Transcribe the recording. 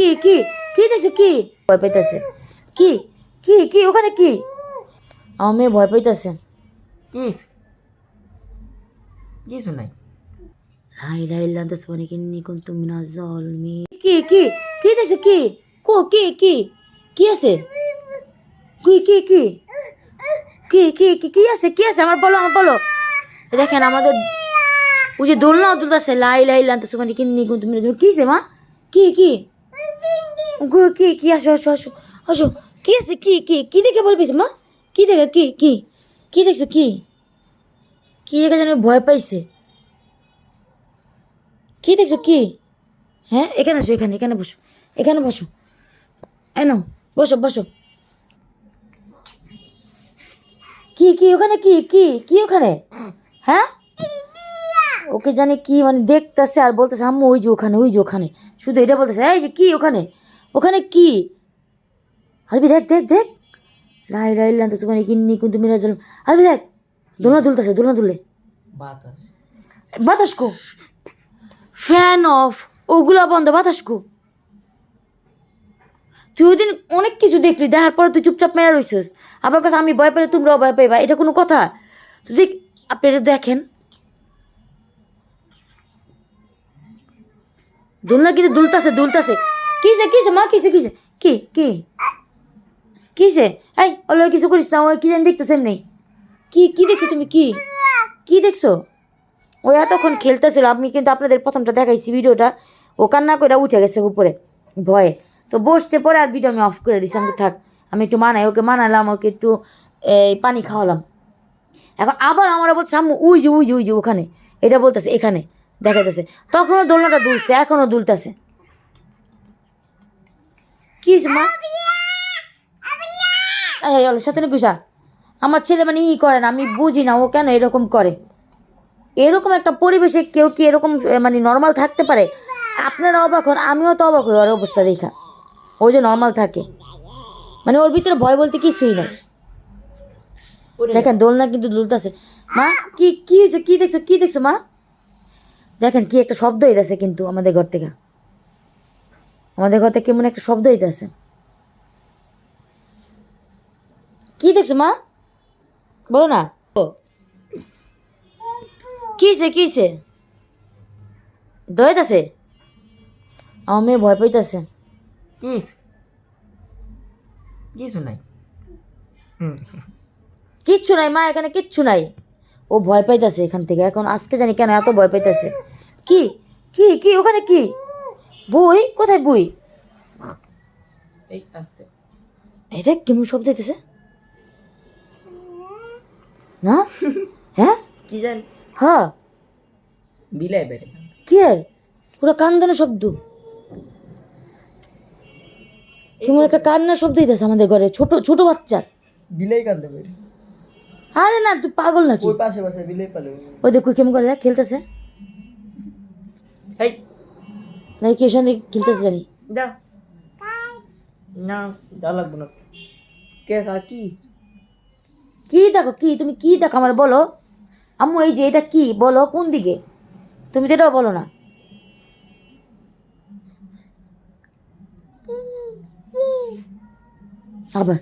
কি কি কি দেখছ কি? ভয় পাইতেছে। কি কি কি ওখানে কি? আমার মেয়ে ভয় পাইতেছে। কি কিছু নাই। লাই লাই লান্তা সোনি কিন্নি কুন্তুম মিনা জলমি কি কি কি দেখছ কি? কো কি কি কি আছে? কি কি কি? কি কি কি কি আছে কি আছে? আমার বলো আমার বলো। দেখেন আমাদের ওই যে দোলনাও দুলতেছে লাই লাই লান্তা সোনি কিন্নি কুন্তুম মিনা জলমি কিছে মা? কি কি? কি কি, আসো আসো আসো আসো। কি আছে? কি কি কি দেখে ভয় মা? কি দেখে, কি কি কি দেখছ, কি? কি দেখে যেন ভয় পাইছে? কি দেখছ, কি? হ্যাঁ এখানে আসো, এখানে এখানে বসো এখানে বসো। এনো বসো বসো। কি কি, ওখানে কি কি কি ওখানে? হ্যাঁ? ওকে জানি কি মানে দেখতেছে আর বলতেছে, আম্মু, ওই যে ওখানে, ওই যে ওখানে। শুধু এটা বলতেছে, এই যে কি ওখানে? ওখানে কি? হালবি দেখ দেখ দেখ। লাই লাই লান তো ওখানে কিন্নি কিন্তু মিরাজ হালবি দেখ দোলনা তুলতেছে দোলনা তুলে বাতাস। বাতাস কো? ফ্যান অফ ওগুলা বন্ধ বাতাস কো? তুই ওই দিন অনেক কিছু দেখলি দেখার পরে তুই চুপচাপ মেরা রইছিস। আবার কাছে আমি ভয় পেলে তোমরাও ভয় পাইবা। এটা কোনো কথা? তুই দেখ আপনি এটা দেখেন। দোলনা কিন্তু দুলতাছে দুলতাছে। কিসে কিসে, মা, কিসে কিসে? কি কি? কিসে? এই, ওলো কিছু করিস না, ওই কি জানি দেখতেছে এমনি। কি কি দেখছ তুমি, কি? কি দেখছ? ও এতক্ষণ খেলতেছিল, আমি কিন্তু আপনাদের প্রথমটা দেখাইছি ভিডিওটা। ও কান্না করে উঠে গেছে উপরে। ভয়ে। তো বসছে পরে আর ভিডিও আমি অফ করে দিছি, আমি থাক, আমি একটু মানাই, ওকে মানালাম, ওকে একটু, এই, পানি খাওয়ালাম। এখন আবার আমার বলছে, আম্মু উই যে উই যে উই যে, ওখানে। এটা বলতেছে, এখানে, দেখাইতেছে। তখনও দোলনাটা দুলছে, এখনও দুলতেছে। কি মা? এই গুসা আমার ছেলে মানে ই করে না আমি বুঝি না ও কেন এরকম করে। এরকম একটা পরিবেশে কেউ কি এরকম মানে নর্মাল থাকতে পারে? আপনারা অবাক হন আমিও তো অবাক হই ওর অবস্থা দেখা। ও যে নর্মাল থাকে। মানে ওর ভিতরে ভয় বলতে কিছুই নাই। দেখেন দোলনা কিন্তু দুলতেছে। মা কি কি হয়েছে কি দেখছ কি দেখছ মা? দেখেন কি একটা শব্দ হইতেছে কিন্তু আমাদের ঘর থেকে। আমাদের ঘর থেকে কেমন একটা শব্দ হইতেছে। কি দেখছ মা? বলো না। কিসে কিসে দইতাছে আমার মেয়ে ভয় পাইতেছে। কিছু নাই। কিচ্ছু নাই মা এখানে কিচ্ছু নাই। ও ভয় পাইতেছে এখান থেকে। এখন আজকে জানি কেন এত ভয় পাইতেছে। কি? কি? কি? ওখানে কি? বই? কোথায় বই? এই আসতে। এই দেখ কেমন শব্দ হইতেছে না? হ্যাঁ? কি জানি। হ্যাঁ। বিলাই বেড়ে কি আর? পুরো কান্দনের শব্দ। কেমন একটা কান্নার শব্দ হইতেছে আমাদের ঘরে ছোট ছোট বাচ্চা বিলাই কান্দে বেড়ে। আরে না তুই পাগল নাকি? ওই পাশে পাশে বিলাই পালে। ওই দেখ কেমন করে দেখ খেলতেছে। এই নাকি কি থেকে খেলতেছে জানি যা। না যা লাগবে না। কে কি? কি দেখো কি? তুমি কি দেখো আমার বলো। আম্মু এই যে এটা কি? বলো কোন দিকে? তুমি তো এটাও বলো না। আবার।